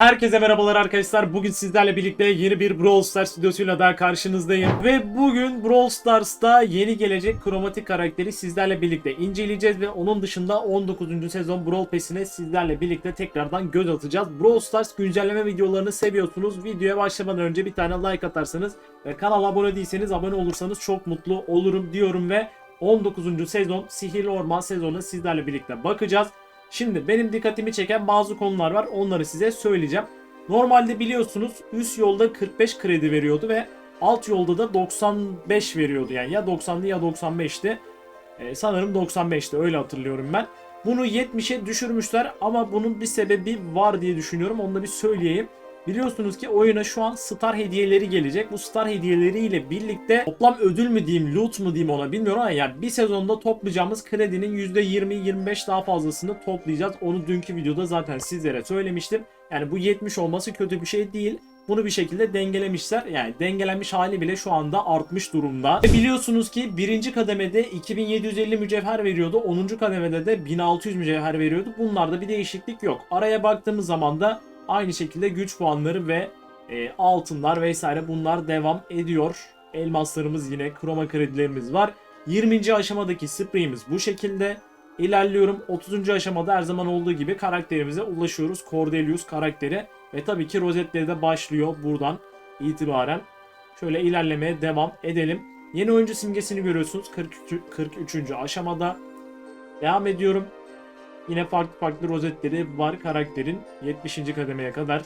Herkese merhabalar arkadaşlar. Bugün sizlerle birlikte yeni bir Brawl Stars videosuyla daha karşınızdayım. Ve bugün Brawl Stars'ta yeni gelecek kromatik karakteri sizlerle birlikte inceleyeceğiz. Ve onun dışında 19. sezon Brawl Pass'ine sizlerle birlikte tekrardan göz atacağız. Brawl Stars güncelleme videolarını seviyorsunuz. Videoya başlamadan önce bir tane like atarsanız ve kanala abone değilseniz abone olursanız çok mutlu olurum diyorum ve 19. sezon Sihirli Orman sezonu sizlerle birlikte bakacağız. Şimdi benim dikkatimi çeken bazı konular var. Onları size söyleyeceğim. Normalde biliyorsunuz üst yolda 45 kredi veriyordu ve alt yolda da 95 veriyordu. Yani ya 90'dı ya 95'ti. Ee, sanırım 95'ti öyle hatırlıyorum ben. Bunu 70'e düşürmüşler ama bunun bir sebebi var diye düşünüyorum. Onu da bir söyleyeyim. Biliyorsunuz ki oyuna şu an star hediyeleri gelecek. Bu star hediyeleriyle birlikte toplam ödül mü diyeyim, loot mu diyeyim ona bilmiyorum ama yani bir sezonda toplayacağımız kredinin %20-25 daha fazlasını toplayacağız. Onu dünkü videoda zaten sizlere söylemiştim. Yani bu 70 olması kötü bir şey değil. Bunu bir şekilde dengelemişler. Yani dengelenmiş hali bile şu anda artmış durumda. Ve biliyorsunuz ki birinci kademede 2750 mücevher veriyordu. 10. kademede de 1600 mücevher veriyordu. Bunlarda bir değişiklik yok. Araya baktığımız zaman da aynı şekilde güç puanları ve e, altınlar vesaire bunlar devam ediyor. Elmaslarımız yine kroma kredilerimiz var. 20. aşamadaki spreyimiz bu şekilde. İlerliyorum. 30. aşamada her zaman olduğu gibi karakterimize ulaşıyoruz. Cordelius karakteri. Ve tabii ki rozetleri de başlıyor buradan itibaren. Şöyle ilerlemeye devam edelim. Yeni oyuncu simgesini görüyorsunuz. 43. 43. aşamada. Devam ediyorum. Yine farklı farklı rozetleri var karakterin 70. kademeye kadar.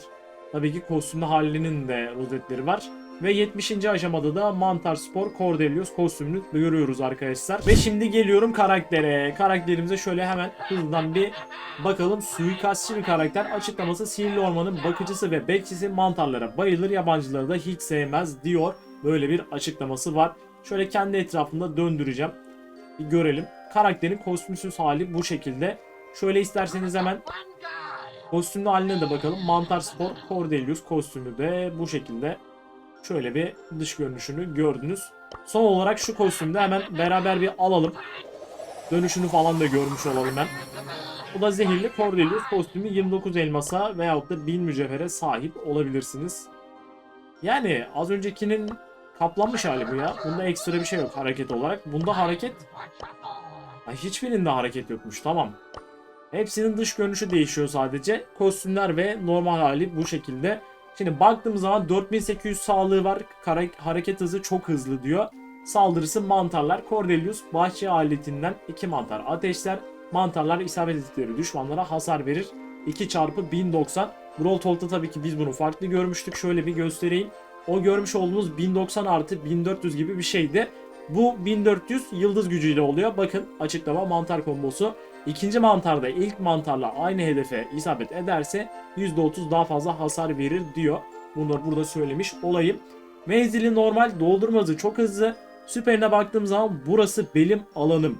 Tabii ki kostümlü halinin de rozetleri var. Ve 70. aşamada da Mantar Spor Cordelius kostümünü görüyoruz arkadaşlar. Ve şimdi geliyorum karaktere. Karakterimize şöyle hemen hızdan bir bakalım. Suikastçı bir karakter. Açıklaması Sihirli Orman'ın bakıcısı ve bekçisi mantarlara bayılır yabancıları da hiç sevmez diyor. Böyle bir açıklaması var. Şöyle kendi etrafında döndüreceğim. Bir görelim. Karakterin kostümsüz hali bu şekilde. Şöyle isterseniz hemen kostümlü haline de bakalım. Mantar Spor Cordelius kostümü de bu şekilde. Şöyle bir dış görünüşünü gördünüz. Son olarak şu kostümü de hemen beraber bir alalım. Dönüşünü falan da görmüş olalım ben. Bu da zehirli Cordelius kostümü 29 elmasa veyahut da 1000 mücevhere sahip olabilirsiniz. Yani az öncekinin kaplanmış hali bu ya. Bunda ekstra bir şey yok hareket olarak. Bunda hareket... Ay, hiçbirinde hareket yokmuş tamam. Hepsinin dış görünüşü değişiyor sadece. Kostümler ve normal hali bu şekilde. Şimdi baktığımız zaman 4800 sağlığı var. Hareket hızı çok hızlı diyor. Saldırısı mantarlar. Cordelius bahçe aletinden 2 mantar ateşler. Mantarlar isabet ettikleri düşmanlara hasar verir. 2 çarpı 1090. Brawl Talk'ta tabii ki biz bunu farklı görmüştük. Şöyle bir göstereyim. O görmüş olduğumuz 1090 artı 1400 gibi bir şeydi. Bu 1400 yıldız gücüyle oluyor. Bakın açıklama mantar kombosu. İkinci mantarda ilk mantarla aynı hedefe isabet ederse %30 daha fazla hasar verir diyor. Bunları burada söylemiş olayım. Menzili normal, doldurma hızı çok hızlı. Süperine baktığım zaman burası belim alanım.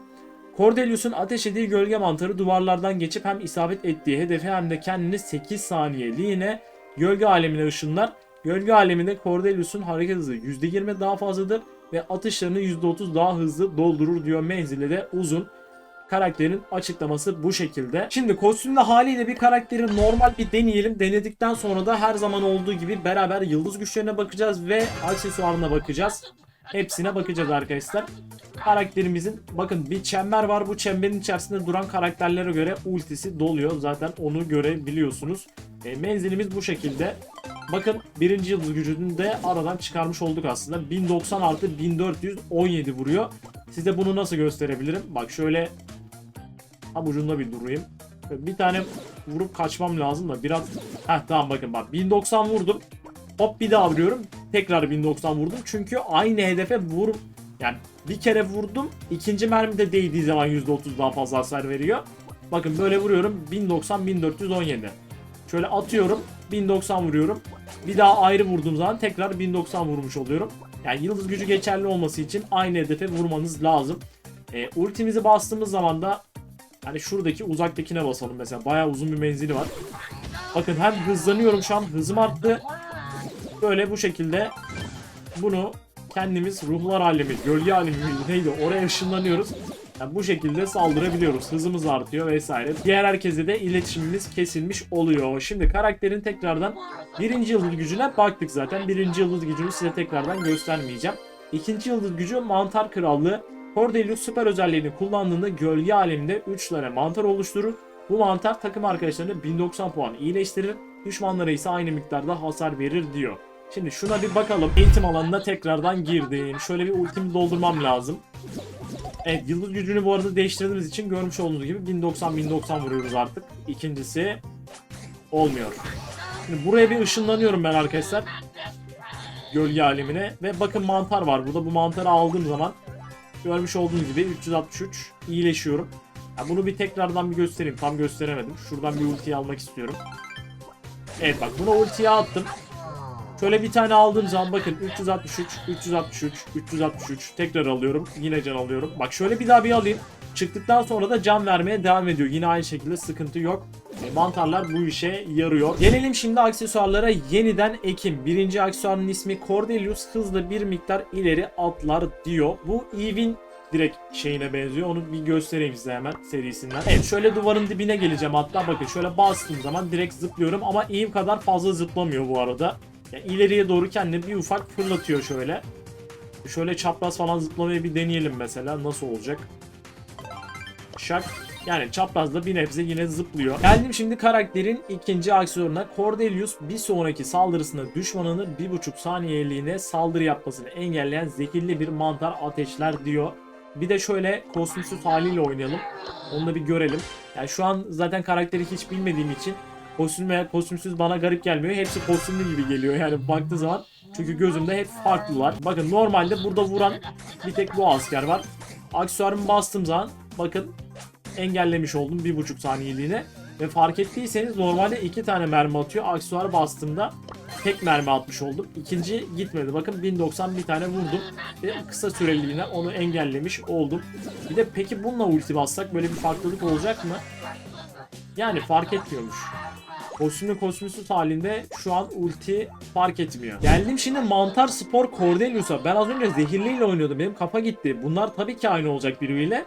Cordelius'un ateş ettiği gölge mantarı duvarlardan geçip hem isabet ettiği hedefe hem de kendini 8 saniyeliğine gölge alemine ışınlar. Gölge aleminde Cordelius'un hareket hızı %20 daha fazladır ve atışlarını %30 daha hızlı doldurur diyor menzili de uzun. Karakterin açıklaması bu şekilde. Şimdi kostümlü haliyle bir karakteri normal bir deneyelim. Denedikten sonra da her zaman olduğu gibi beraber yıldız güçlerine bakacağız ve aksesuarına bakacağız. Hepsine bakacağız arkadaşlar. Karakterimizin bakın bir çember var. Bu çemberin içerisinde duran karakterlere göre ultisi doluyor. Zaten onu görebiliyorsunuz. E, menzilimiz bu şekilde. Bakın birinci yıldız gücünü de aradan çıkarmış olduk aslında. 1090 artı 1417 vuruyor. Size bunu nasıl gösterebilirim? Bak şöyle tam ucunda bir durayım. Bir tane vurup kaçmam lazım da biraz... Heh tamam bakın bak 1090 vurdum. Hop bir daha vuruyorum. Tekrar 1090 vurdum. Çünkü aynı hedefe vur... Yani bir kere vurdum. ikinci mermi de değdiği zaman %30 daha fazla hasar veriyor. Bakın böyle vuruyorum. 1090 1417. Şöyle atıyorum. 1090 vuruyorum. Bir daha ayrı vurduğum zaman tekrar 1090 vurmuş oluyorum. Yani yıldız gücü geçerli olması için aynı hedefe vurmanız lazım. E, ultimizi bastığımız zaman da hani şuradaki uzaktakine basalım mesela. Bayağı uzun bir menzili var. Bakın hem hızlanıyorum şu an. Hızım arttı. Böyle bu şekilde bunu kendimiz ruhlar alemi, gölge alemi neydi oraya ışınlanıyoruz. Yani bu şekilde saldırabiliyoruz. Hızımız artıyor vesaire. Diğer herkese de iletişimimiz kesilmiş oluyor. Şimdi karakterin tekrardan birinci yıldız gücüne baktık zaten. Birinci yıldız gücünü size tekrardan göstermeyeceğim. İkinci yıldız gücü mantar krallığı. Cordelius süper özelliğini kullandığında gölge aleminde 3 tane mantar oluşturur. Bu mantar takım arkadaşlarını 1090 puan iyileştirir. Düşmanlara ise aynı miktarda hasar verir diyor. Şimdi şuna bir bakalım. Eğitim alanına tekrardan girdim. Şöyle bir ultimi doldurmam lazım. Evet yıldız gücünü bu arada değiştirdiğimiz için görmüş olduğunuz gibi 1090-1090 vuruyoruz artık. İkincisi olmuyor. Şimdi buraya bir ışınlanıyorum ben arkadaşlar. Gölge alemine ve bakın mantar var burada. Bu mantarı aldığım zaman görmüş olduğunuz gibi 363 iyileşiyorum. Ya bunu bir tekrardan bir göstereyim. Tam gösteremedim. Şuradan bir ultiyi almak istiyorum. Evet bak buna ultiyi attım. Şöyle bir tane aldığım zaman bakın 363, 363, 363 tekrar alıyorum. Yine can alıyorum. Bak şöyle bir daha bir alayım. Çıktıktan sonra da can vermeye devam ediyor. Yine aynı şekilde sıkıntı yok. E, mantarlar bu işe yarıyor. Gelelim şimdi aksesuarlara yeniden ekim. Birinci aksesuarın ismi Cordelius hızlı bir miktar ileri atlar diyor. Bu Eve'in direkt şeyine benziyor. Onu bir göstereyim size hemen serisinden. Evet şöyle duvarın dibine geleceğim hatta bakın şöyle bastığım zaman direkt zıplıyorum ama Eve kadar fazla zıplamıyor bu arada. Yani ileriye doğru kendini bir ufak fırlatıyor şöyle. Şöyle çapraz falan zıplamayı bir deneyelim mesela nasıl olacak. Şak. Yani çaprazda bir nebze yine zıplıyor. Geldim şimdi karakterin ikinci aksiyonuna. Cordelius bir sonraki saldırısında düşmanını 1.5 saniyeliğine saldırı yapmasını engelleyen zehirli bir mantar ateşler diyor. Bir de şöyle kostümsüz haliyle oynayalım. Onu da bir görelim. Yani şu an zaten karakteri hiç bilmediğim için kostüm veya kostümsüz bana garip gelmiyor. Hepsi kostümlü gibi geliyor yani baktığı zaman. Çünkü gözümde hep farklılar. Bakın normalde burada vuran bir tek bu asker var. Aksesuarımı bastığım zaman bakın engellemiş oldum 1.5 saniyeliğine. Ve fark ettiyseniz normalde iki tane mermi atıyor. Aksesuar bastığımda tek mermi atmış oldum. İkinci gitmedi. Bakın 1090 bir tane vurdum. Ve kısa süreliğine onu engellemiş oldum. Bir de peki bununla ulti bassak böyle bir farklılık olacak mı? Yani fark etmiyormuş. Kostümlü kostümsüz halinde şu an ulti fark etmiyor. Geldim şimdi Mantar Spor Cordelius'a. Ben az önce zehirliyle oynuyordum. Benim kafa gitti. Bunlar tabii ki aynı olacak birbiriyle.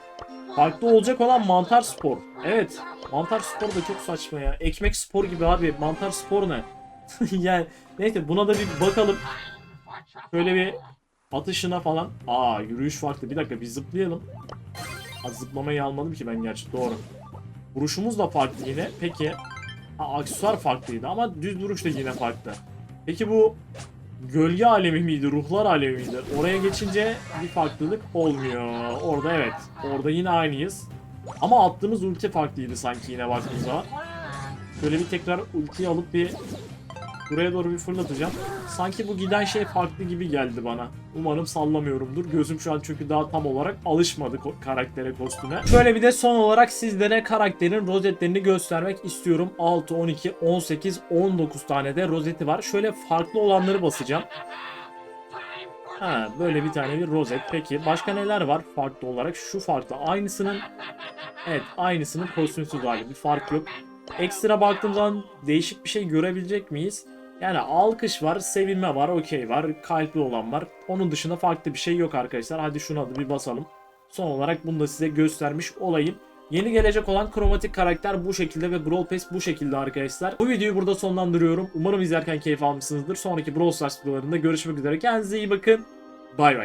Farklı olacak olan Mantar Spor. Evet. Mantar Spor da çok saçma ya. Ekmek spor gibi abi. Mantar Spor ne? yani neyse buna da bir bakalım. Şöyle bir atışına falan. Aa yürüyüş farklı. Bir dakika bir zıplayalım. Ha, zıplamayı almadım ki ben gerçi doğru. Vuruşumuz da farklı yine. Peki. Ha, aksesuar farklıydı ama düz vuruş da yine farklı. Peki bu gölge alemi miydi, ruhlar alemi miydi? Oraya geçince bir farklılık olmuyor. Orada evet. Orada yine aynıyız. Ama attığımız ulti farklıydı sanki yine baktığımız zaman. Şöyle bir tekrar ultiyi alıp bir buraya doğru bir fırlatacağım. Sanki bu giden şey farklı gibi geldi bana. Umarım sallamıyorumdur. Gözüm şu an çünkü daha tam olarak alışmadı ko- karaktere, kostüme. Şöyle bir de son olarak sizlere karakterin rozetlerini göstermek istiyorum. 6, 12, 18, 19 tane de rozeti var. Şöyle farklı olanları basacağım. Ha, böyle bir tane bir rozet. Peki başka neler var farklı olarak? Şu farklı. Aynısının Evet aynısının kostümsüz hali. Bir fark yok. Ekstra baktığım değişik bir şey görebilecek miyiz? Yani alkış var, sevinme var, okey var, kalpli olan var. Onun dışında farklı bir şey yok arkadaşlar. Hadi şuna da bir basalım. Son olarak bunu da size göstermiş olayım. Yeni gelecek olan kromatik karakter bu şekilde ve Brawl Pass bu şekilde arkadaşlar. Bu videoyu burada sonlandırıyorum. Umarım izlerken keyif almışsınızdır. Sonraki Brawl Stars videolarında görüşmek üzere. Kendinize iyi bakın. Bay bay.